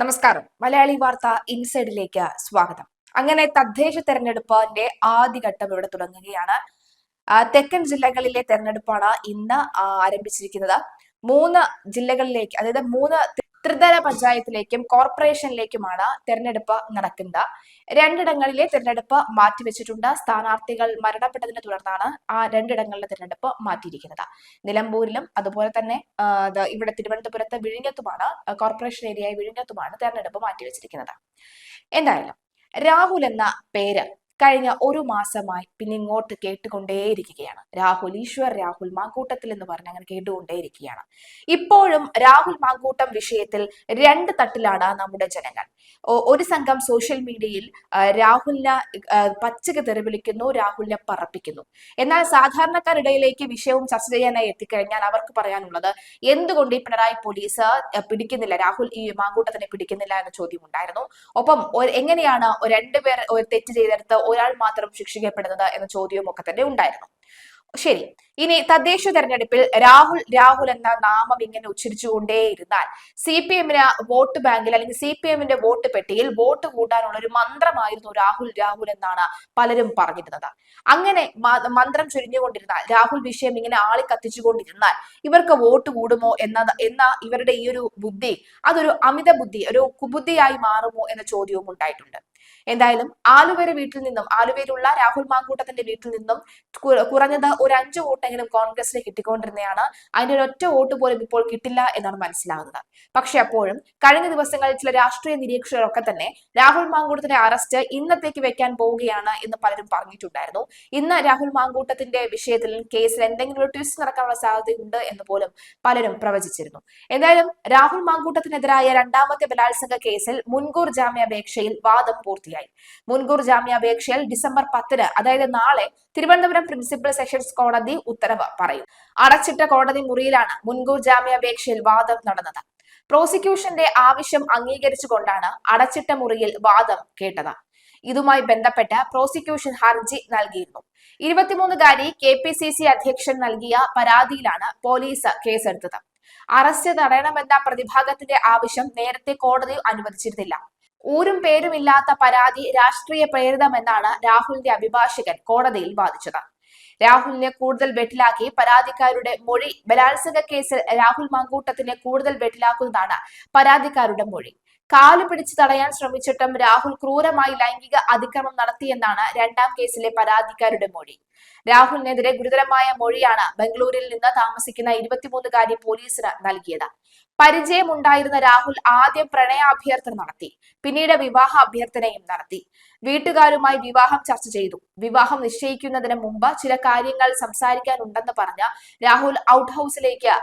നമസ്കാരം. മലയാളി വാർത്ത ഇൻസൈഡിലേക്ക് സ്വാഗതം. അങ്ങനെ തദ്ദേശ തെരഞ്ഞെടുപ്പിന്റെ ആദ്യഘട്ടം ഇവിടെ തുടങ്ങുകയാണ്. തെക്കൻ ജില്ലകളിലെ തെരഞ്ഞെടുപ്പാണ് ഇന്ന് ആരംഭിച്ചിരിക്കുന്നത്. മൂന്ന് ജില്ലകളിലേക്ക് അതായത് മൂന്ന് ത്രിതല പഞ്ചായത്തിലേക്കും കോർപ്പറേഷനിലേക്കുമാണ് തെരഞ്ഞെടുപ്പ് നടക്കുന്നത്. രണ്ടിടങ്ങളിലെ തെരഞ്ഞെടുപ്പ് മാറ്റിവെച്ചിട്ടുണ്ട്. സ്ഥാനാർത്ഥികൾ മരണപ്പെട്ടതിനെ തുടർന്നാണ് ആ രണ്ടിടങ്ങളിലെ തെരഞ്ഞെടുപ്പ് മാറ്റിയിരിക്കുന്നത്. നിലമ്പൂരിലും അതുപോലെ തന്നെ ഇവിടെ തിരുവനന്തപുരത്ത് വിഴിഞ്ഞത്തുമാണ് കോർപ്പറേഷൻ ഏരിയയായ വിഴിഞ്ഞത്തുമാണ് തെരഞ്ഞെടുപ്പ് മാറ്റിവെച്ചിരിക്കുന്നത്. എന്തായാലും രാഹുൽ എന്ന പേര് കഴിഞ്ഞ ഒരു മാസമായി പിന്നെ ഇങ്ങോട്ട് കേട്ടുകൊണ്ടേയിരിക്കുകയാണ്. രാഹുൽ ഈശ്വർ രാഹുൽ മാങ്കൂട്ടത്തിൽ എന്ന് പറഞ്ഞ് അങ്ങനെ കേട്ടുകൊണ്ടേയിരിക്കുകയാണ്. ഇപ്പോഴും രാഹുൽ മാങ്കൂട്ടം വിഷയത്തിൽ രണ്ട് തട്ടിലാണ് നമ്മുടെ ജനങ്ങൾ. ഒരു സംഘം സോഷ്യൽ മീഡിയയിൽ രാഹുലിനെ പച്ചക്ക് തെറിവിളിക്കുന്നു രാഹുലിനെ പറപ്പിക്കുന്നു. എന്നാൽ സാധാരണക്കാരിടയിലേക്ക് വിഷയവും ചർച്ച ചെയ്യാനായി എത്തിക്കഴിഞ്ഞാൽ അവർക്ക് പറയാനുള്ളത് എന്തുകൊണ്ട് ഈ പിണറായി പോലീസ് പിടിക്കുന്നില്ല? രാഹുൽ ഈ മാങ്കൂട്ടത്തിനെ പിടിക്കുന്നില്ല എന്ന ചോദ്യം ഉണ്ടായിരുന്നു. ഒപ്പം എങ്ങനെയാണ് രണ്ടുപേർ തെറ്റ് ചെയ്തെടുത്ത് ഒരാൾ മാത്രം ശിക്ഷിക്കപ്പെടുന്നത് എന്ന ചോദ്യവും ഒക്കെ തന്നെ ഉണ്ടായിരുന്നു. ശരി ഇനി തദ്ദേശ തെരഞ്ഞെടുപ്പിൽ രാഹുൽ രാഹുൽ എന്ന നാമം ഇങ്ങനെ ഉച്ചരിച്ചുകൊണ്ടേയിരുന്നാൽ സി പി എമ്മിന് വോട്ട് ബാങ്കിൽ അല്ലെങ്കിൽ സി പി എമ്മിന്റെ വോട്ട് പെട്ടിയിൽ വോട്ട് കൂട്ടാനുള്ള ഒരു മന്ത്രമായിരുന്നു രാഹുൽ രാഹുൽ എന്നാണ് പലരും പറഞ്ഞിരുന്നത്. അങ്ങനെ മന്ത്രം ചുരിഞ്ഞുകൊണ്ടിരുന്നാൽ രാഹുൽ വിഷയം ഇങ്ങനെ ആളി കത്തിച്ചുകൊണ്ടിരുന്നാൽ ഇവർക്ക് വോട്ട് കൂടുമോ എന്ന എന്ന ഇവരുടെ ഈ ഒരു ബുദ്ധി അതൊരു അമിത ബുദ്ധി ഒരു കുബുദ്ധിയായി മാറുമോ എന്ന ചോദ്യവും ഉണ്ടായിട്ടുണ്ട്. എന്തായാലും ആലുവര വീട്ടിൽ നിന്നും ആലുവയിലുള്ള രാഹുൽ മാങ്കൂട്ടത്തിന്റെ വീട്ടിൽ നിന്നും കുറഞ്ഞത് ഒരു അഞ്ച് വോട്ടെങ്കിലും കോൺഗ്രസിന് കിട്ടിക്കൊണ്ടിരുന്നതാണ് അതിന്റെ ഒരു ഒറ്റ വോട്ട് പോലും ഇപ്പോൾ കിട്ടില്ല എന്നാണ് മനസ്സിലാകുന്നത്. പക്ഷെ അപ്പോഴും കഴിഞ്ഞ ദിവസങ്ങളിൽ ചില രാഷ്ട്രീയ നിരീക്ഷകരൊക്കെ തന്നെ രാഹുൽ മാങ്കൂട്ടത്തിന്റെ അറസ്റ്റ് ഇന്നത്തേക്ക് വെക്കാൻ പോവുകയാണ് എന്ന് പലരും പറഞ്ഞിട്ടുണ്ടായിരുന്നു. ഇന്ന് രാഹുൽ മാങ്കൂട്ടത്തിന്റെ വിഷയത്തിൽ കേസിൽ എന്തെങ്കിലും ഒരു ട്വിസ്റ്റ് നടക്കാനുള്ള സാധ്യതയുണ്ട് എന്ന് പോലും പലരും പ്രവചിച്ചിരുന്നു. എന്തായാലും രാഹുൽ മാങ്കൂട്ടത്തിനെതിരായ രണ്ടാമത്തെ ബലാത്സംഗ കേസിൽ മുൻകൂർ ജാമ്യാപേക്ഷയിൽ വാദം പൂർത്തിയായി. മുൻകൂർ ജാമ്യാപേക്ഷയിൽ ഡിസംബർ പത്തിന് അതായത് നാളെ തിരുവനന്തപുരം പ്രിൻസിപ്പൽ സെഷൻസ് കോടതി ഉത്തരവ് പറയും. അടച്ചിട്ട കോടതി മുറിയിലാണ് മുൻകൂർ ജാമ്യാപേക്ഷയിൽ വാദം നടന്നത്. പ്രോസിക്യൂഷന്റെ ആവശ്യം അംഗീകരിച്ചുകൊണ്ടാണ് അടച്ചിട്ട മുറിയിൽ വാദം കേട്ടത്. ഇതുമായി ബന്ധപ്പെട്ട് പ്രോസിക്യൂഷൻ ഹർജി നൽകിയിരുന്നു. ഇരുപത്തിമൂന്നുകാരി കെ പി സി സി അധ്യക്ഷൻ നൽകിയ പരാതിയിലാണ് പോലീസ് കേസെടുത്തത്. അറസ്റ്റ് തടയണമെന്ന പ്രതിഭാഗത്തിന്റെ ആവശ്യം നേരത്തെ കോടതി അനുവദിച്ചിരുന്നില്ല. ഊരും പേരുമില്ലാത്ത പരാതി രാഷ്ട്രീയ പ്രേരിതമെന്നാണ് രാഹുലിന്റെ അഭിഭാഷകൻ കോടതിയിൽ വാദിച്ചത്. രാഹുലിനെ കൂടുതൽ വെട്ടിലാക്കി പരാതിക്കാരുടെ മൊഴി ബലാത്സംഗ കേസിൽ രാഹുൽ മങ്കൂട്ടത്തിനെ കൂടുതൽ വെട്ടിലാക്കുന്നതാണ് പരാതിക്കാരുടെ മൊഴി. കാലു പിടിച്ച് തടയാൻ ശ്രമിച്ചിട്ടും രാഹുൽ ക്രൂരമായി ലൈംഗിക അതിക്രമം നടത്തിയെന്നാണ് രണ്ടാം കേസിലെ പരാതിക്കാരുടെ മൊഴി. രാഹുലിനെതിരെ ഗുരുതരമായ മൊഴിയാണ് ബംഗളൂരിൽ നിന്ന് താമസിക്കുന്ന ഇരുപത്തിമൂന്നുകാരി പോലീസിന് നൽകിയത്. പരിചയമുണ്ടായിരുന്ന രാഹുൽ ആദ്യം പ്രണയാഭ്യർത്ഥന നടത്തി പിന്നീട് വിവാഹ അഭ്യർത്ഥനയും നടത്തി. വീട്ടുകാരുമായി വിവാഹം ചർച്ച ചെയ്തു. വിവാഹം നിശ്ചയിക്കുന്നതിന് മുമ്പ് ചില കാര്യങ്ങൾ സംസാരിക്കാനുണ്ടെന്ന് പറഞ്ഞ് രാഹുൽ ഔട്ട് ഹൗസിലേക്ക്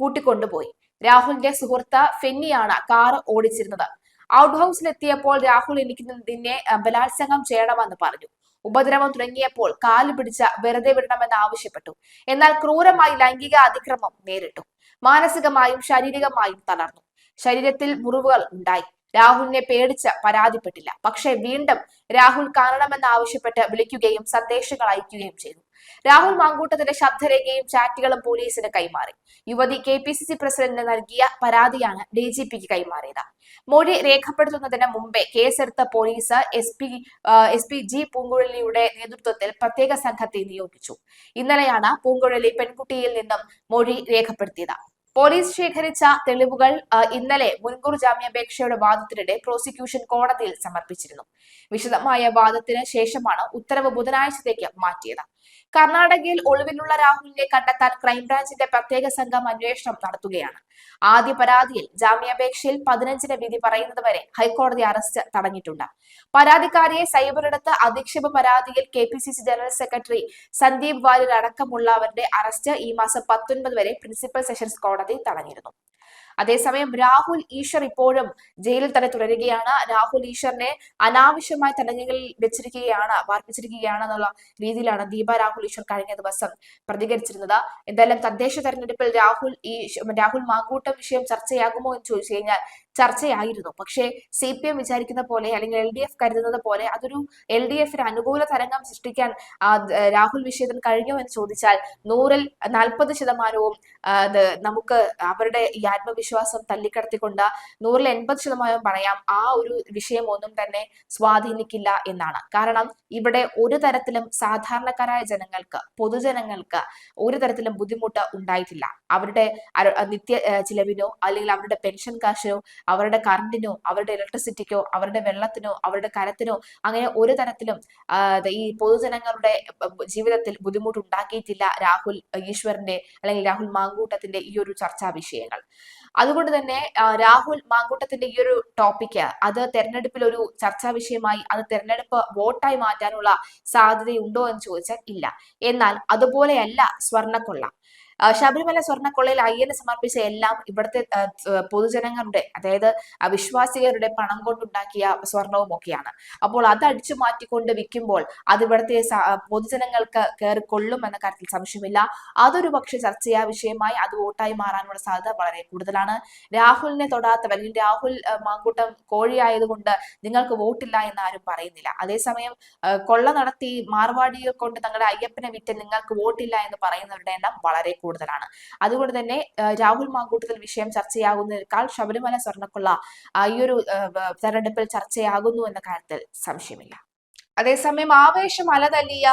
കൂട്ടിക്കൊണ്ടുപോയി. രാഹുലിന്റെ സുഹൃത്ത് ഫെന്നിയാണ് കാർ ഓടിച്ചിരുന്നത്. ഔട്ട് ഹൗസിലെത്തിയപ്പോൾ രാഹുൽ എനിക്ക് നിന്നെ ബലാത്സംഗം ചെയ്യണമെന്ന് പറഞ്ഞു. ഉപദ്രവം തുടങ്ങിയപ്പോൾ കാൽ പിടിച്ച വെറുതെ വിടണമെന്ന് ആവശ്യപ്പെട്ടു. എന്നാൽ ക്രൂരമായി ലൈംഗിക അതിക്രമം നേരിട്ടു. മാനസികമായും ശാരീരികമായും തളർന്നു. ശരീരത്തിൽ മുറിവുകൾ ഉണ്ടായി. രാഹുലിനെ പേടിച്ച് പരാതിപ്പെട്ടില്ല. പക്ഷേ വീണ്ടും രാഹുൽ കാണണമെന്ന് ആവശ്യപ്പെട്ട് വിളിക്കുകയും സന്ദേശങ്ങൾ അയക്കുകയും ചെയ്തു. രാഹുൽ മാങ്കൂട്ടത്തിന്റെ ശബ്ദരേഖയും ചാറ്റുകളും പോലീസിന് കൈമാറി. യുവതി കെ പി സി സി പ്രസിഡന്റിന് നൽകിയ പരാതിയാണ് ഡി ജി പിക്ക് കൈമാറിയത്. മൊഴി രേഖപ്പെടുത്തുന്നതിന് മുമ്പേ കേസെടുത്ത police S P S P G പൂങ്കുഴലിയുടെ നേതൃത്വത്തിൽ പ്രത്യേക സംഘത്തെ നിയോഗിച്ചു. ഇന്നലെയാണ് പൂങ്കുഴലി പെൺകുട്ടിയിൽ നിന്നും മൊഴി രേഖപ്പെടുത്തിയത്. പോലീസ് ശേഖരിച്ച തെളിവുകൾ ഇന്നലെ മുൻകൂർ ജാമ്യാപേക്ഷയുടെ വാദത്തിനിടെ പ്രോസിക്യൂഷൻ കോടതിയിൽ സമർപ്പിച്ചിരുന്നു. വിശദമായ വാദത്തിന് ശേഷമാണ് ഉത്തരവ് ബുധനാഴ്ചത്തേക്ക് മാറ്റിയത്. കർണാടകയിൽ ഒളിവിലുള്ള രാഹുലിനെ കണ്ടെത്താൻ ക്രൈംബ്രാഞ്ചിന്റെ പ്രത്യേക സംഘം അന്വേഷണം നടത്തുകയാണ്. ആദ്യ പരാതിയിൽ ജാമ്യാപേക്ഷയിൽ പതിനഞ്ചിന് വിധി പറയുന്നത് വരെ ഹൈക്കോടതി അറസ്റ്റ് തടഞ്ഞിട്ടുണ്ട്. പരാതിക്കാരിയെ സൈബറിടത്ത് അധിക്ഷേപ പരാതിയിൽ K P C C general secretary Sandeep Warrier അടക്കമുള്ളവരുടെ arrest ഈ മാസം പത്തൊൻപത് വരെ പ്രിൻസിപ്പൽ സെഷൻസ് കോടതി തടഞ്ഞിരുന്നു. അതേസമയം രാഹുൽ ഈശ്വർ ഇപ്പോഴും ജയിലിൽ തന്നെ തുടരുകയാണ്. രാഹുൽ ഈശ്വറിനെ അനാവശ്യമായി തടങ്കലിൽ വെച്ചിരിക്കുകയാണ് പാർപ്പിച്ചിരിക്കുകയാണ് എന്നുള്ള രീതിയിലാണ് ദീപ രാഹുൽ ഈശ്വർ കഴിഞ്ഞ ദിവസം പ്രതികരിച്ചിരുന്നത്. എന്തായാലും തദ്ദേശ തെരഞ്ഞെടുപ്പിൽ രാഹുൽ ഈ രാഹുൽ മാങ്കൂട്ടം വിഷയം ചർച്ചയാകുമോ എന്ന് ചോദിച്ചു കഴിഞ്ഞാൽ ചർച്ചയായിരുന്നു. പക്ഷേ സി പി എം വിചാരിക്കുന്ന പോലെ അല്ലെങ്കിൽ എൽ ഡി എഫ് കരുതുന്നത് പോലെ അതൊരു എൽ ഡി എഫിന് അനുകൂല തരംഗം സൃഷ്ടിക്കാൻ രാഹുൽ വിഷയത്തിന് കഴിഞ്ഞോ എന്ന് ചോദിച്ചാൽ നൂറിൽ നാൽപ്പത് ശതമാനവും നമുക്ക് അവരുടെ ഈ ആത്മവിശ്വാസം തല്ലിക്കടത്തിക്കൊണ്ട് നൂറിൽ എൺപത് ശതമാനവും പറയാം ആ ഒരു വിഷയം ഒന്നും തന്നെ സ്വാധീനിക്കില്ല എന്നാണ്. കാരണം ഇവിടെ ഒരു തരത്തിലും സാധാരണക്കാരായ ജനങ്ങൾക്ക് പൊതുജനങ്ങൾക്ക് ഒരു തരത്തിലും ബുദ്ധിമുട്ട് ഉണ്ടായിട്ടില്ല. അവരുടെ നിത്യ ചിലവിനോ അല്ലെങ്കിൽ അവരുടെ പെൻഷൻ കാശിനോ അവരുടെ കറണ്ടിനോ അവരുടെ ഇലക്ട്രിസിറ്റിക്കോ അവരുടെ വെള്ളത്തിനോ അവരുടെ കരത്തിനോ അങ്ങനെ ഒരു തരത്തിലും ഈ പൊതുജനങ്ങളുടെ ജീവിതത്തിൽ ബുദ്ധിമുട്ടുണ്ടാക്കിയിട്ടില്ല രാഹുൽ ഈശ്വറിന്റെ അല്ലെങ്കിൽ രാഹുൽ മാങ്കൂട്ടത്തിന്റെ ഈ ഒരു ചർച്ചാ വിഷയങ്ങൾ. അതുകൊണ്ട് തന്നെ രാഹുൽ മാങ്കൂട്ടത്തിന്റെ ഈ ഒരു ടോപ്പിക്ക് അത് തെരഞ്ഞെടുപ്പിൽ ഒരു ചർച്ചാ വിഷയമായി അത് തെരഞ്ഞെടുപ്പ് വോട്ടായി മാറ്റാനുള്ള സാധ്യതയുണ്ടോ എന്ന് ചോദിച്ചാൽ ഇല്ല. എന്നാൽ അതുപോലെയല്ല സ്വർണക്കൊള്ള. ശബരിമല സ്വർണക്കൊള്ളയിൽ അയ്യന് സമർപ്പിച്ച എല്ലാം ഇവിടുത്തെ പൊതുജനങ്ങളുടെ അതായത് വിശ്വാസികരുടെ പണം കൊണ്ടുണ്ടാക്കിയ സ്വർണവും ഒക്കെയാണ്. അപ്പോൾ അത് അടിച്ചു മാറ്റിക്കൊണ്ട് വിൽക്കുമ്പോൾ അത് ഇവിടുത്തെ പൊതുജനങ്ങൾക്ക് കയറി കൊള്ളും എന്ന കാര്യത്തിൽ സംശയമില്ല. അതൊരു പക്ഷെ ചർച്ചയാ വിഷയമായി അത് വോട്ടായി മാറാനുള്ള സാധ്യത വളരെ കൂടുതലാണ്. രാഹുലിനെ തൊടാത്തവർ അല്ലെങ്കിൽ രാഹുൽ മാങ്കൂട്ടം കോഴിയായതുകൊണ്ട് നിങ്ങൾക്ക് വോട്ടില്ല എന്ന് ആരും പറയുന്നില്ല. അതേസമയം കൊള്ള നടത്തി മാർവാടിയെ കൊണ്ട് തങ്ങളുടെ അയ്യപ്പനെ വിറ്റ് നിങ്ങൾക്ക് വോട്ടില്ല എന്ന് പറയുന്നവരുടെ എണ്ണം വളരെ കൂടുതലാണ്. അതുകൊണ്ട് തന്നെ രാഹുൽ മാങ്കൂട്ടത്തിൽ വിഷയം ചർച്ചയാകുന്നതിനേക്കാൾ ശബരിമല സ്വർണക്കുള്ള ഈ ഒരു തെരഞ്ഞെടുപ്പിൽ ചർച്ചയാകുന്നു എന്ന കാര്യത്തിൽ സംശയമില്ല. അതേസമയം ആവേശം അലതല്ലിയ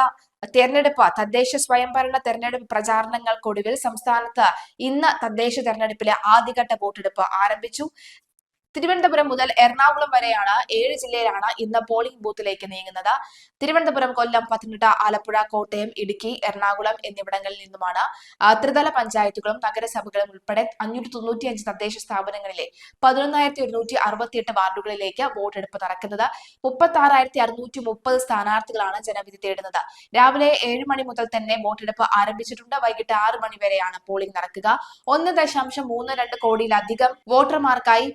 തെരഞ്ഞെടുപ്പ് തദ്ദേശ സ്വയംഭരണ തെരഞ്ഞെടുപ്പ് പ്രചാരണങ്ങൾക്കൊടുവിൽ സംസ്ഥാനത്ത് ഇന്ന് തദ്ദേശ തെരഞ്ഞെടുപ്പിലെ ആദ്യഘട്ട വോട്ടെടുപ്പ് ആരംഭിച്ചു. തിരുവനന്തപുരം മുതൽ എറണാകുളം വരെയാണ് ഏഴ് ജില്ലയിലാണ് ഇന്ന് പോളിംഗ് ബൂത്തിലേക്ക് നീങ്ങുന്നത്. തിരുവനന്തപുരം കൊല്ലം പത്തനംതിട്ട ആലപ്പുഴ കോട്ടയം ഇടുക്കി എറണാകുളം എന്നിവിടങ്ങളിൽ നിന്നുമാണ് ത്രിതല പഞ്ചായത്തുകളും നഗരസഭകളും ഉൾപ്പെടെ അഞ്ഞൂറ്റി തൊണ്ണൂറ്റിയഞ്ച് തദ്ദേശ സ്ഥാപനങ്ങളിലെ പതിനൊന്നായിരത്തി ഒരുന്നൂറ്റി അറുപത്തിയെട്ട് വാർഡുകളിലേക്ക് വോട്ടെടുപ്പ് നടക്കുന്നത്. മുപ്പത്തി ആറായിരത്തി അറുന്നൂറ്റി മുപ്പത് സ്ഥാനാർത്ഥികളാണ് ജനവിധി തേടുന്നത്. രാവിലെ ഏഴ് മണി മുതൽ തന്നെ വോട്ടെടുപ്പ് ആരംഭിച്ചിട്ടുണ്ട്. വൈകിട്ട് ആറ് മണി വരെയാണ് പോളിംഗ് നടക്കുക. ഒന്ന് ദശാംശം മൂന്ന് രണ്ട് കോടിയിലധികം വോട്ടർമാർക്കായി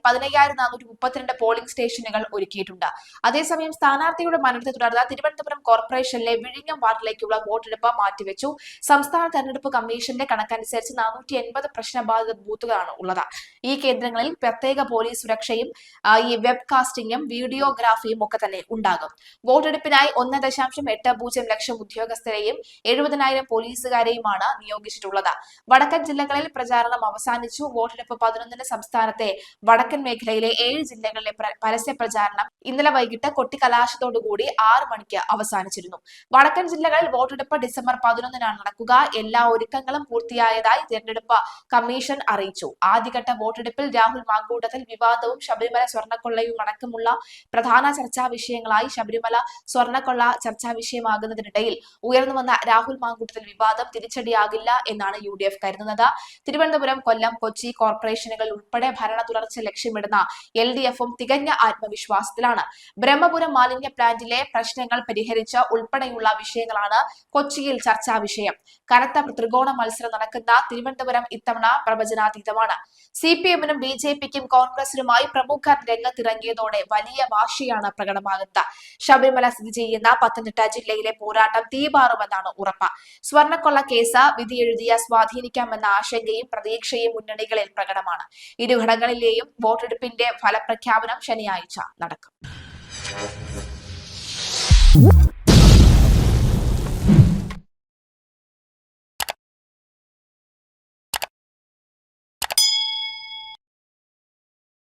പതിനയ്യായിരത്തി നാനൂറ്റി മുപ്പത്തിരണ്ട് പോളിംഗ് സ്റ്റേഷനുകൾ ഒരുക്കിയിട്ടുണ്ട്. അതേസമയം സ്ഥാനാർത്ഥിയുടെ മരണത്തെ തുടർന്ന് തിരുവനന്തപുരം കോർപ്പറേഷനിലെ വിഴിഞ്ഞം വാർഡിലേക്കുള്ള വോട്ടെടുപ്പ് മാറ്റിവെച്ചു. സംസ്ഥാന തെരഞ്ഞെടുപ്പ് കമ്മീഷന്റെ കണക്കനുസരിച്ച് നാനൂറ്റി എൺപത് പ്രശ്നബാധിത ബൂത്തുകളാണ് ഉള്ളത്. ഈ കേന്ദ്രങ്ങളിൽ പ്രത്യേക പോലീസ് സുരക്ഷയും ഈ വെബ്കാസ്റ്റിംഗും വീഡിയോഗ്രാഫിയും ഒക്കെ തന്നെ ഉണ്ടാകും. വോട്ടെടുപ്പിനായി ഒന്ന് ദശാംശം എട്ട് പൂജ്യം ലക്ഷം ഉദ്യോഗസ്ഥരെയും എഴുപതിനായിരം പോലീസുകാരെയുമാണ് നിയോഗിച്ചിട്ടുള്ളത്. വടക്കൻ ജില്ലകളിൽ പ്രചാരണം അവസാനിച്ചു. വോട്ടെടുപ്പ് പതിനൊന്നിന് സംസ്ഥാനത്തെ വടക്കൻ മേഖലയിലെ ഏഴ് ജില്ലകളിലെ പരസ്യ പ്രചാരണം ഇന്നലെ വൈകിട്ട് കൊട്ടിക്കലാശത്തോടുകൂടി ആറ് മണിക്ക് അവസാനിച്ചിരുന്നു. വടക്കൻ ജില്ലകളിൽ വോട്ടെടുപ്പ് ഡിസംബർ പതിനൊന്നിനാണ് നടക്കുക. എല്ലാ ഒരുക്കങ്ങളും പൂർത്തിയായതായി തെരഞ്ഞെടുപ്പ് കമ്മീഷൻ അറിയിച്ചു. ആദ്യഘട്ട വോട്ടെടുപ്പിൽ രാഹുൽ മാങ്കൂട്ടത്തിൽ വിവാദവും ശബരിമല സ്വർണക്കൊള്ളയും അടക്കമുള്ള പ്രധാന ചർച്ചാ വിഷയങ്ങളായി ശബരിമല സ്വർണക്കൊള്ള ചർച്ചാ വിഷയമാകുന്നതിനിടയിൽ ഉയർന്നു വന്ന രാഹുൽ മാങ്കൂട്ടത്തിൽ വിവാദം തിരിച്ചടിയാകില്ല എന്നാണ് യു ഡി എഫ് കരുതുന്നത്. തിരുവനന്തപുരം കൊല്ലം കൊച്ചി കോർപ്പറേഷനുകൾ ഉൾപ്പെടെ ഭരണ തുടർച്ച ലക്ഷ്യമിടുന്ന എൽ ഡി എഫും തികഞ്ഞ ആത്മവിശ്വാസത്തിലാണ്. ബ്രഹ്മപുരം മാലിന്യ പ്ലാന്റിലെ പ്രശ്നങ്ങൾ പരിഹരിച്ച ഉൾപ്പെടെയുള്ള വിഷയങ്ങളാണ് കൊച്ചിയിൽ ചർച്ചാ വിഷയം. കനത്ത ത്രികോണ മത്സരം നടക്കുന്ന തിരുവനന്തപുരം ഇത്തവണ പ്രവചനാതീതമാണ്. സി പി എമ്മിനും ബി ജെ പിക്കും കോൺഗ്രസിനുമായി പ്രമുഖർ രംഗത്തിറങ്ങിയതോടെ വലിയ വാശിയാണ് പ്രകടമാകുന്നത്. ശബരിമല സ്ഥിതി ചെയ്യുന്ന പത്തനംതിട്ട ജില്ലയിലെ പോരാട്ടം തീപാറുമെന്നാണ് ഉറപ്പ്. സ്വർണക്കൊള്ള കേസ് വിധി എഴുതിയ സ്വാധീനിക്കാമെന്ന ആശങ്കയും പ്രതീക്ഷയും മുന്നണികളിൽ പ്രകടമാണ്. ഇരു ഘടകങ്ങളിലെയും വോട്ടെടുപ്പിന്റെ ഫലപ്രഖ്യാപനം ശനിയാഴ്ച നടക്കും.